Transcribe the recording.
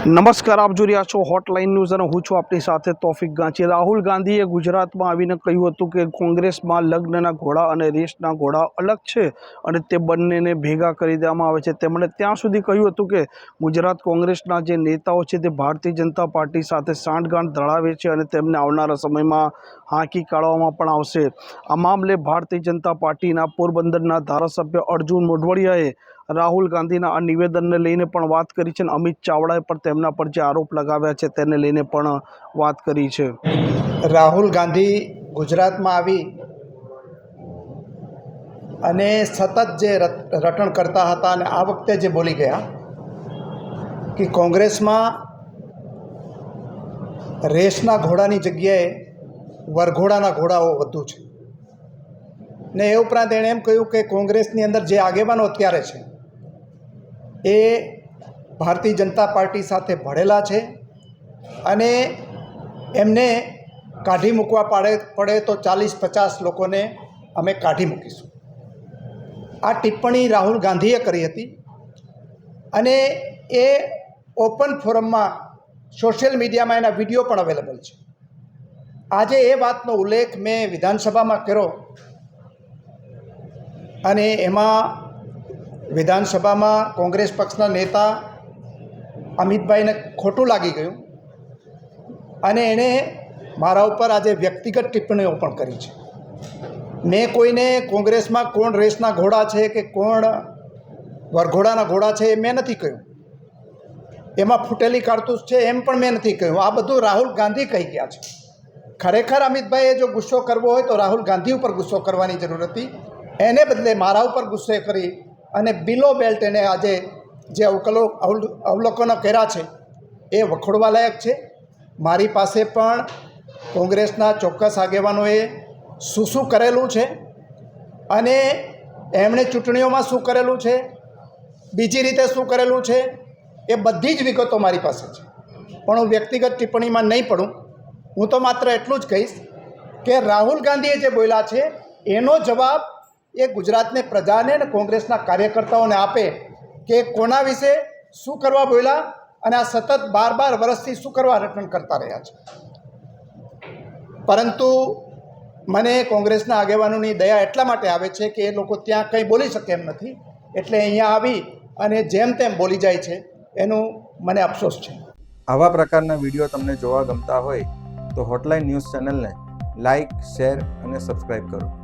નમસ્કાર, આપ જોઈ રહ્યા છો હોટલાઇન ન્યૂઝ અને હું છું આપની સાથે તોફિક ગાંચી રાહુલ ગાંધીએ ગુજરાતમાં આવીને કહ્યું હતું કે કોંગ્રેસમાં લગ્નના ઘોડા અને રેસના ઘોડા અલગ છે અને તે બંનેને ભેગા કરી દેવામાં આવે છે. તેમણે ત્યાં સુધી કહ્યું હતું કે ગુજરાત કોંગ્રેસના જે નેતાઓ છે તે ભારતીય જનતા પાર્ટી સાથે સાંઠગાંઠ ધરાવે છે અને તેમને આવનારા સમયમાં હાંકી કાઢવામાં પણ આવશે. આ મામલે ભારતીય જનતા પાર્ટીના પોરબંદરના ધારાસભ્ય અર્જુન મોઢવાડિયાએ રાહુલ ગાંધીના આ નિવેદનને લઈને પણ વાત કરી છે અને અમિત ચાવડાએ પણ તેમના પર જે આરોપ લગાવ્યા છે તેને લઈને પણ વાત કરી છે. રાહુલ ગાંધી ગુજરાતમાં આવી અને સતત જે રટ- રટણ કરતા હતા અને આ વખતે જે બોલી ગયા કે કોંગ્રેસમાં રેસના ઘોડાની જગ્યાએ વરઘોડાના ઘોડાઓ વધુ છે. ને એ ઉપરાંત એણે એમ કહ્યું કે કોંગ્રેસની અંદર જે આગેવાનો અત્યારે છે એ ભારતીય જનતા પાર્ટી સાથે ભળેલા છે અને એમને કાઢી મૂકવા પાડે, પડે તો ચાલીસ પચાસ લોકોને અમે કાઢી મૂકીશું. આ ટિપ્પણી રાહુલ ગાંધીએ કરી હતી અને એ ઓપન ફોરમમાં સોશિયલ મીડિયામાં એના વીડિયો પણ અવેલેબલ છે. આજે એ વાતનો ઉલ્લેખ મેં વિધાનસભામાં કર્યો અને એમાં વિધાનસભામાં કોંગ્રેસ પક્ષના નેતા અમિતભાઈને ખોટું લાગી ગયું. અને એણે મારા ઉપર આજે વ્યક્તિગત ટિપ્પણીઓ પણ કરી છે. મેં કોઈને કોંગ્રેસમાં કોણ રેસના ઘોડા છે કે કોણ વરઘોડાના ઘોડા છે એ મેં નથી કહ્યું. એમાં ફૂટેલી કારતૂસ છે એમ પણ મેં નથી કહ્યું. આ બધું રાહુલ ગાંધી કહી ગયા છે. ખરેખર અમિતભાઈએ જો ગુસ્સો કરવો હોય તો રાહુલ ગાંધી ઉપર ગુસ્સો કરવાની જરૂર હતી. એને બદલે મારા ઉપર ગુસ્સે કરી અને બિલો બેલ્ટ એને આજે જે અવકલો અવલ- અવલોકનો કર્યા છે, એ વખોડવા લાયક છે. મારી પાસે પણ કોંગ્રેસના ચોક્કસ આગેવાનોએ શું શું કરેલું છે અને એમણે ચૂંટણીઓમાં શું કરેલું છે, બીજી રીતે શું કરેલું છે, એ બધી જ વિગતો મારી પાસે છે. પણ હું વ્યક્તિગત ટિપ્પણીમાં નહીં પડું. હું તો માત્ર એટલું જ કહીશ કે રાહુલ ગાંધીએ જે બોલ્યા છે, એનો જવાબ એ ગુજરાતની પ્રજાને અને કોંગ્રેસના કાર્યકર્તાઓને આપે કે કોના વિશે શું કરવા બોલ્યા અને આ સતત બાર બાર વર્ષથી શું કરવા રટણ કરતા રહ્યા છે. પરંતુ મને કોંગ્રેસના આગેવાનોની દયા એટલા માટે આવે છે કે એ લોકો ત્યાં કંઈ બોલી શકે એમ નથી. એટલે અહીંયા આવી અને જેમ તેમ બોલી જાય છે, એનું મને અફસોસ છે. આવા પ્રકારના વીડિયો તમને જોવા ગમતા હોય તો હોટલાઇન ન્યૂઝ ચેનલને લાઇક શેર અને સબસ્ક્રાઈબ કરો.